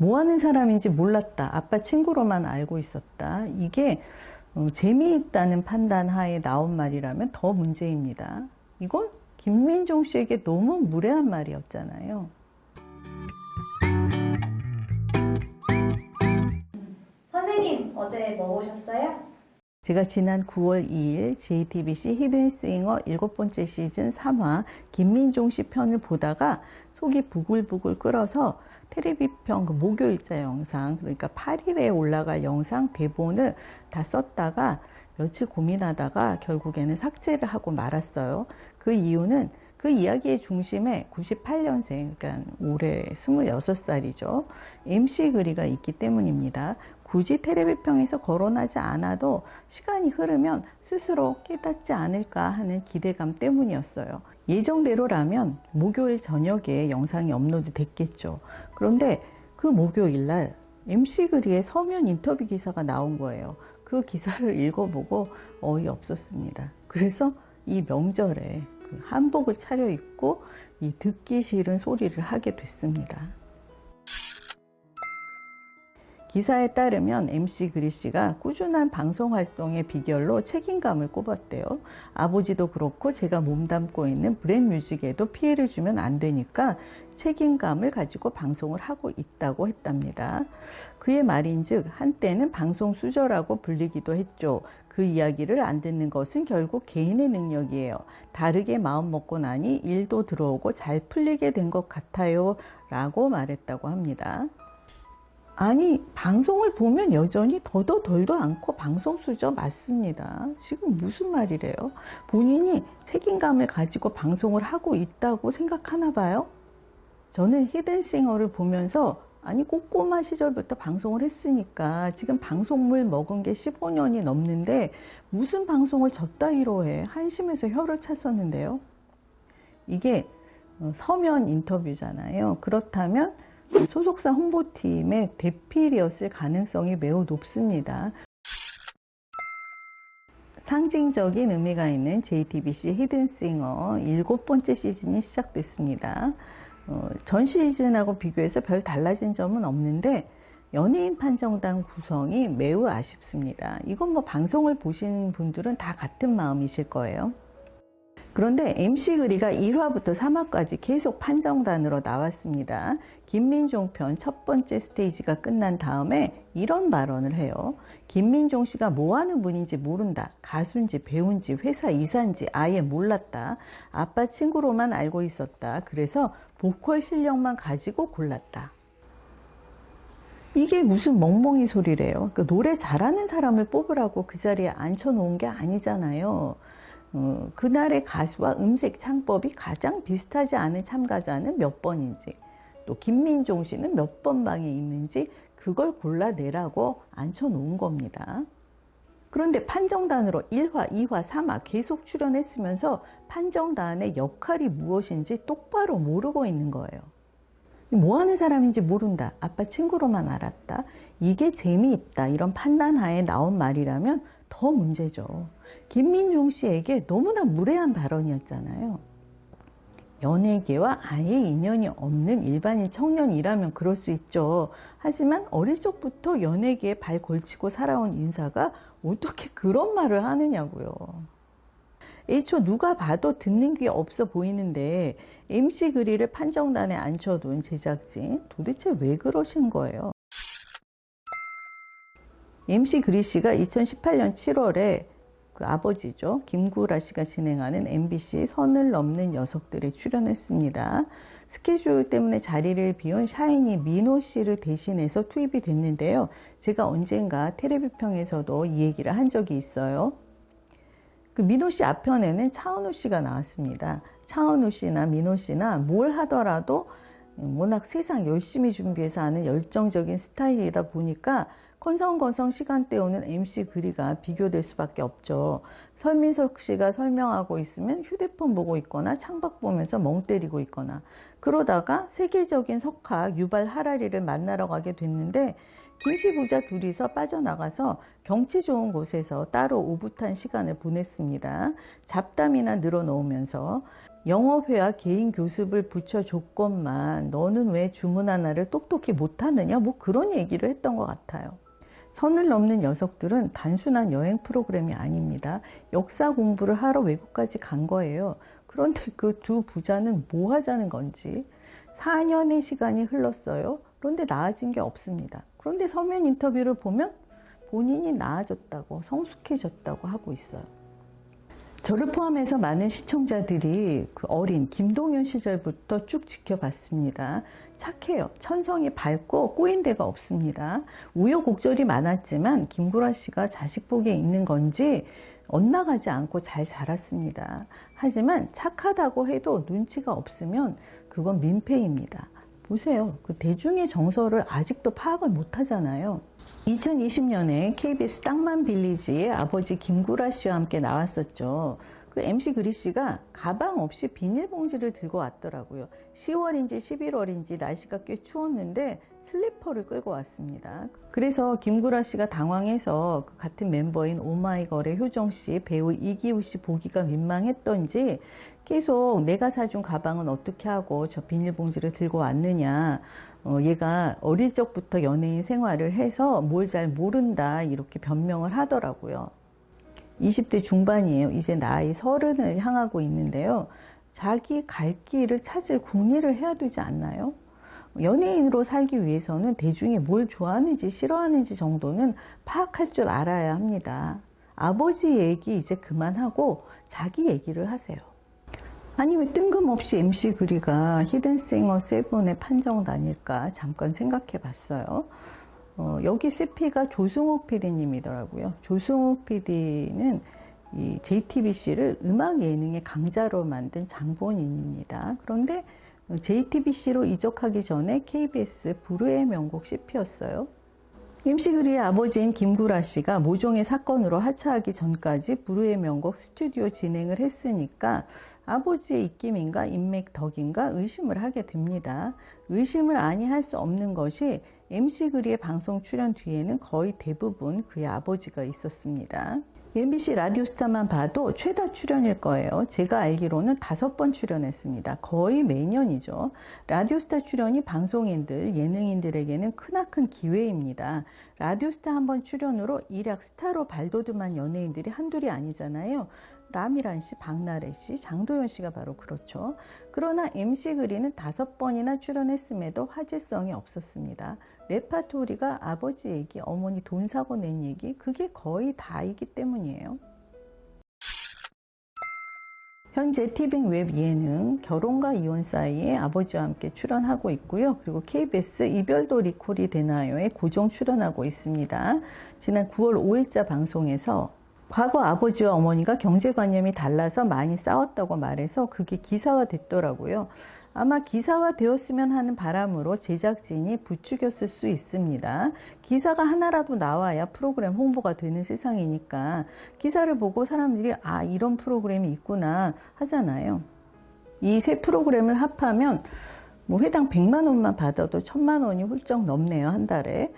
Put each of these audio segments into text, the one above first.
뭐 하는 사람인지 몰랐다. 아빠 친구로만 알고 있었다. 이게 어, 재미있다는 판단 하에 나온 말이라면 더 문제입니다. 이건 김민종 씨에게 너무 무례한 말이었잖아요. 선생님, 어제 뭐 보셨어요? 제가 지난 9월 2일 JTBC 히든싱어 일곱 번째 시즌 3화 김민종 씨 편을 보다가 속이 부글부글 끓어서 테레비편 그 목요일자 영상 그러니까 8일에 올라갈 영상 대본을 다 썼다가 며칠 고민하다가 결국에는 삭제를 하고 말았어요. 그 이유는 그 이야기의 중심에 98년생, 그러니까 올해 26살이죠. MC 그리가 있기 때문입니다. 굳이 테레비평에서 거론하지 않아도 시간이 흐르면 스스로 깨닫지 않을까 하는 기대감 때문이었어요. 예정대로라면 목요일 저녁에 영상이 업로드 됐겠죠. 그런데 그 목요일 날 MC 그리의 서면 인터뷰 기사가 나온 거예요. 그 기사를 읽어보고 어이없었습니다. 그래서 이 명절에 그 한복을 차려입고 이 듣기 싫은 소리를 하게 됐습니다. 기사에 따르면 MC 그리 씨가 꾸준한 방송 활동의 비결로 책임감을 꼽았대요. 아버지도 그렇고 제가 몸담고 있는 브랜 뮤직에도 피해를 주면 안 되니까 책임감을 가지고 방송을 하고 있다고 했답니다. 그의 말인즉 한때는 방송 수저라고 불리기도 했죠. 그 이야기를 안 듣는 것은 결국 개인의 능력이에요. 다르게 마음 먹고 나니 일도 들어오고 잘 풀리게 된 것 같아요. 라고 말했다고 합니다. 아니 방송을 보면 여전히 더도 덜도 않고 방송 수저 맞습니다. 지금 무슨 말이래요? 본인이 책임감을 가지고 방송을 하고 있다고 생각하나 봐요? 저는 히든싱어를 보면서 아니 꼬꼬마 시절부터 방송을 했으니까 지금 방송물 먹은 게 15년이 넘는데 무슨 방송을 졌다이로 해 한심해서 혀를 찼었는데요. 이게 어, 서면 인터뷰잖아요. 그렇다면 소속사 홍보팀의 대필이었을 가능성이 매우 높습니다. 상징적인 의미가 있는 JTBC 히든싱어 일곱 번째 시즌이 시작됐습니다. 어, 전 시즌하고 비교해서 별 달라진 점은 없는데 연예인 판정단 구성이 매우 아쉽습니다. 이건 뭐 방송을 보신 분들은 다 같은 마음이실 거예요. 그런데 MC 그리가 1화부터 3화까지 계속 판정단으로 나왔습니다. 김민종 편 첫 번째 스테이지가 끝난 다음에 이런 발언을 해요. 김민종 씨가 뭐 하는 분인지 모른다. 가수인지 배우인지 회사 이사인지 아예 몰랐다. 아빠 친구로만 알고 있었다. 그래서 보컬 실력만 가지고 골랐다. 이게 무슨 멍멍이 소리래요. 그 노래 잘하는 사람을 뽑으라고 그 자리에 앉혀놓은 게 아니잖아요. 어, 그날의 가수와 음색 창법이 가장 비슷하지 않은 참가자는 몇 번인지, 또 김민종 씨는 몇 번 방에 있는지 그걸 골라내라고 앉혀놓은 겁니다. 그런데 판정단으로 1화, 2화, 3화 계속 출연했으면서 판정단의 역할이 무엇인지 똑바로 모르고 있는 거예요. 뭐 하는 사람인지 모른다. 아빠 친구로만 알았다. 이게 재미있다. 이런 판단하에 나온 말이라면 더 문제죠. 김민종 씨에게 너무나 무례한 발언이었잖아요. 연예계와 아예 인연이 없는 일반인 청년이라면 그럴 수 있죠. 하지만 어릴 적부터 연예계에 발 걸치고 살아온 인사가 어떻게 그런 말을 하느냐고요. 애초 누가 봐도 듣는 귀 없어 보이는데 MC 그리를 판정단에 앉혀둔 제작진 도대체 왜 그러신 거예요? MC 그리 씨가 2018년 7월에 그 아버지죠. 김구라 씨가 진행하는 MBC 선을 넘는 녀석들에 출연했습니다. 스케줄 때문에 자리를 비운 샤이니 민호 씨를 대신해서 투입이 됐는데요. 제가 언젠가 텔레비평에서도 이 얘기를 한 적이 있어요. 그 민호 씨 앞편에는 차은우 씨가 나왔습니다. 차은우 씨나 민호 씨나 뭘 하더라도 워낙 세상 열심히 준비해서 하는 열정적인 스타일이다 보니까 건성건성 시간 때우는 MC 그리가 비교될 수밖에 없죠. 설민석 씨가 설명하고 있으면 휴대폰 보고 있거나 창밖 보면서 멍 때리고 있거나 그러다가 세계적인 석학 유발 하라리를 만나러 가게 됐는데 김씨 부자 둘이서 빠져나가서 경치 좋은 곳에서 따로 오붓한 시간을 보냈습니다. 잡담이나 늘어놓으면서 영어회화 개인 교습을 붙여줬건만 너는 왜 주문 하나를 똑똑히 못하느냐 뭐 그런 얘기를 했던 것 같아요. 선을 넘는 녀석들은 단순한 여행 프로그램이 아닙니다. 역사 공부를 하러 외국까지 간 거예요. 그런데 그 두 부자는 뭐 하자는 건지 4년의 시간이 흘렀어요. 그런데 나아진 게 없습니다. 그런데 서면 인터뷰를 보면 본인이 나아졌다고 성숙해졌다고 하고 있어요. 저를 포함해서 많은 시청자들이 그 어린 김동현 시절부터 쭉 지켜봤습니다. 착해요. 천성이 밝고 꼬인 데가 없습니다. 우여곡절이 많았지만 김구라 씨가 자식 복에 있는 건지 엇나가지 않고 잘 자랐습니다. 하지만 착하다고 해도 눈치가 없으면 그건 민폐입니다. 보세요. 그 대중의 정서를 아직도 파악을 못 하잖아요. 2020년에 KBS 땅만 빌리지에 아버지 김구라 씨와 함께 나왔었죠. 그 MC 그리 씨가 가방 없이 비닐봉지를 들고 왔더라고요. 10월인지 11월인지 날씨가 꽤 추웠는데 슬리퍼를 끌고 왔습니다. 그래서 김구라 씨가 당황해서 그 같은 멤버인 오마이걸의 효정 씨, 배우 이기우 씨 보기가 민망했던지 계속 내가 사준 가방은 어떻게 하고 저 비닐봉지를 들고 왔느냐. 어, 얘가 어릴 적부터 연예인 생활을 해서 뭘 잘 모른다 이렇게 변명을 하더라고요. 20대 중반이에요. 이제 나이 서른을 향하고 있는데요. 자기 갈 길을 찾을 궁리를 해야 되지 않나요? 연예인으로 살기 위해서는 대중이 뭘 좋아하는지 싫어하는지 정도는 파악할 줄 알아야 합니다. 아버지 얘기 이제 그만하고 자기 얘기를 하세요. 아니 왜 뜬금없이 MC 그리가 히든싱어 세븐에 판정 다닐까 잠깐 생각해 봤어요. 어, 여기 CP가 조승욱 PD님이더라고요. 조승욱 PD는 이 JTBC를 음악 예능의 강자로 만든 장본인입니다. 그런데 JTBC로 이적하기 전에 KBS 불후의 명곡 CP였어요. 임시그리의 아버지인 김구라 씨가 모종의 사건으로 하차하기 전까지 불후의 명곡 스튜디오 진행을 했으니까 아버지의 입김인가 인맥 덕인가 의심을 하게 됩니다. 의심을 아니 할 수 없는 것이 MC그리의 방송 출연 뒤에는 거의 대부분 그의 아버지가 있었습니다. MBC 라디오스타만 봐도 최다 출연일 거예요. 제가 알기로는 다섯 번 출연했습니다. 거의 매년이죠. 라디오스타 출연이 방송인들, 예능인들에게는 크나큰 기회입니다. 라디오스타 한 번 출연으로 일약 스타로 발돋움한 연예인들이 한둘이 아니잖아요. 라미란 씨, 박나래 씨, 장도연 씨가 바로 그렇죠. 그러나 MC 그리는 다섯 번이나 출연했음에도 화제성이 없었습니다. 레파토리가 아버지 얘기, 어머니 돈 사고 낸 얘기, 그게 거의 다이기 때문이에요. 현재 티빙 웹 예능 결혼과 이혼 사이에 아버지와 함께 출연하고 있고요. 그리고 KBS 이별도 리콜이 되나요에 고정 출연하고 있습니다. 지난 9월 5일자 방송에서 과거 아버지와 어머니가 경제관념이 달라서 많이 싸웠다고 말해서 그게 기사화 됐더라고요. 아마 기사화 되었으면 하는 바람으로 제작진이 부추겼을 수 있습니다. 기사가 하나라도 나와야 프로그램 홍보가 되는 세상이니까 기사를 보고 사람들이 아, 이런 프로그램이 있구나 하잖아요. 이 세 프로그램을 합하면 뭐 회당 100만 원만 받아도 1000만 원이 훌쩍 넘네요, 한 달에.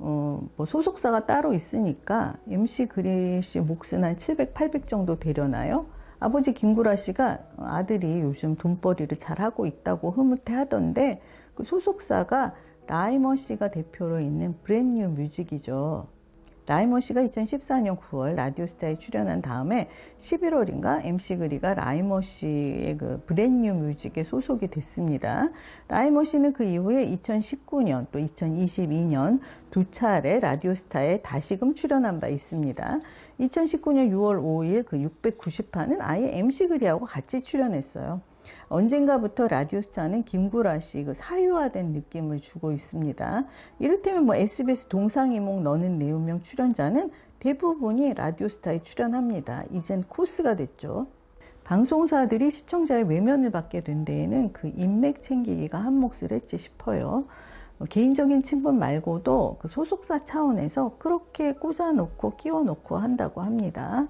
어, 뭐 소속사가 따로 있으니까 MC 그리 씨 몫은 한 700, 800 정도 되려나요? 아버지 김구라 씨가 아들이 요즘 돈벌이를 잘 하고 있다고 흐뭇해 하던데 그 소속사가 라이머 씨가 대표로 있는 브랜뉴 뮤직이죠. 라이머 씨가 2014년 9월 라디오스타에 출연한 다음에 11월인가 MC 그리가 라이머 씨의 그 브랜뉴 뮤직에 소속이 됐습니다. 라이머 씨는 그 이후에 2019년 또 2022년 두 차례 라디오스타에 다시금 출연한 바 있습니다. 2019년 6월 5일 그 690화는 아예 MC 그리하고 같이 출연했어요. 언젠가부터 라디오스타는 김구라 씨 그 사유화된 느낌을 주고 있습니다. 이를테면 뭐 SBS 동상이몽 너는 내 운명 출연자는 대부분이 라디오스타에 출연합니다. 이젠 코스가 됐죠. 방송사들이 시청자의 외면을 받게 된 데에는 그 인맥 챙기기가 한 몫을 했지 싶어요. 뭐 개인적인 친분 말고도 그 소속사 차원에서 그렇게 꽂아놓고 끼워놓고 한다고 합니다.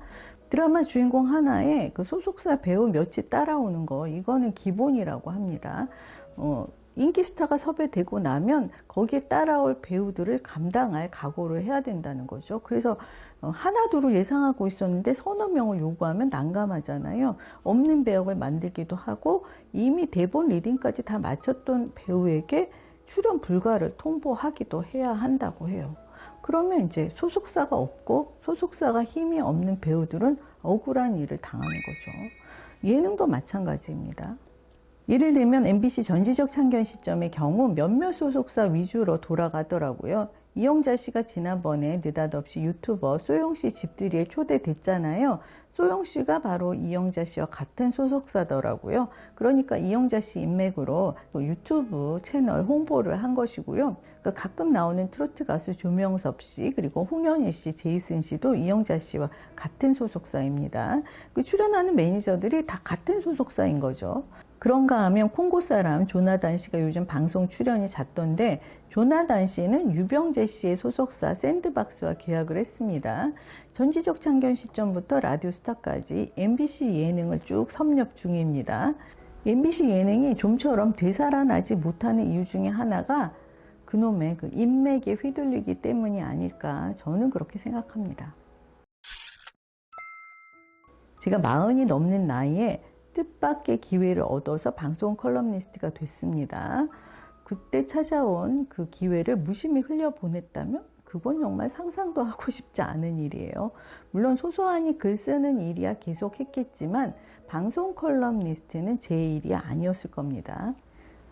드라마 주인공 하나에 그 소속사 배우 몇이 따라오는 거 이거는 기본이라고 합니다. 어, 인기 스타가 섭외되고 나면 거기에 따라올 배우들을 감당할 각오를 해야 된다는 거죠. 그래서 어, 하나 둘을 예상하고 있었는데 서너 명을 요구하면 난감하잖아요. 없는 배역을 만들기도 하고 이미 대본 리딩까지 다 마쳤던 배우에게 출연 불가를 통보하기도 해야 한다고 해요. 그러면 이제 소속사가 없고 소속사가 힘이 없는 배우들은 억울한 일을 당하는 거죠. 예능도 마찬가지입니다. 예를 들면 MBC 전지적 창견 시점의 경우 몇몇 소속사 위주로 돌아가더라고요. 이영자 씨가 지난번에 느닷없이 유튜버 소영 씨 집들이에 초대됐잖아요. 소영 씨가 바로 이영자 씨와 같은 소속사더라고요. 그러니까 이영자 씨 인맥으로 또 유튜브 채널 홍보를 한 것이고요. 그 가끔 나오는 트로트 가수 조명섭 씨 그리고 홍현희 씨, 제이슨 씨도 이영자 씨와 같은 소속사입니다. 그 출연하는 매니저들이 다 같은 소속사인 거죠. 그런가 하면 콩고 사람 조나단 씨가 요즘 방송 출연이 잦던데 조나단 씨는 유병재 씨의 소속사 샌드박스와 계약을 했습니다. 전지적 창견 시점부터 라디오 스타까지 MBC 예능을 쭉 섭렵 중입니다. MBC 예능이 좀처럼 되살아나지 못하는 이유 중에 하나가 그놈의 그 인맥에 휘둘리기 때문이 아닐까 저는 그렇게 생각합니다. 제가 마흔이 넘는 나이에 뜻밖의 기회를 얻어서 방송 컬럼니스트가 됐습니다. 그때 찾아온 그 기회를 무심히 흘려보냈다면 그건 정말 상상도 하고 싶지 않은 일이에요. 물론 소소하니 글 쓰는 일이야 계속 했겠지만 방송 컬럼니스트는 제 일이 아니었을 겁니다.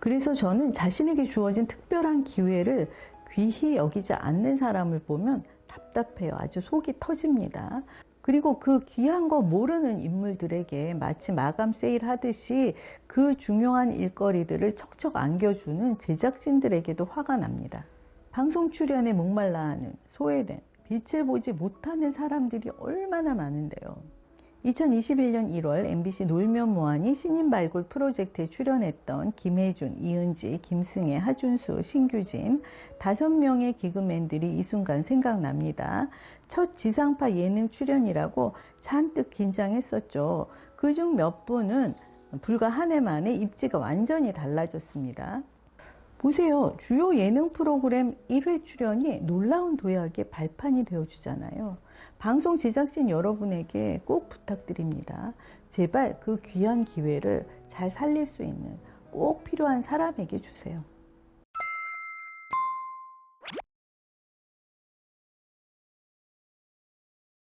그래서 저는 자신에게 주어진 특별한 기회를 귀히 여기지 않는 사람을 보면 답답해요. 아주 속이 터집니다. 그리고 그 귀한 거 모르는 인물들에게 마치 마감 세일 하듯이 그 중요한 일거리들을 척척 안겨주는 제작진들에게도 화가 납니다. 방송 출연에 목말라 하는, 소외된, 빛을 보지 못하는 사람들이 얼마나 많은데요. 2021년 1월 MBC 놀면 뭐하니 신인 발굴 프로젝트에 출연했던 김혜준, 이은지, 김승혜, 하준수, 신규진 다섯 명의 개그맨들이 이 순간 생각납니다. 첫 지상파 예능 출연이라고 잔뜩 긴장했었죠. 그중 몇 분은 불과 한 해 만에 입지가 완전히 달라졌습니다. 보세요. 주요 예능 프로그램 1회 출연이 놀라운 도약의 발판이 되어주잖아요. 방송 제작진 여러분에게 꼭 부탁드립니다. 제발 그 귀한 기회를 잘 살릴 수 있는 꼭 필요한 사람에게 주세요.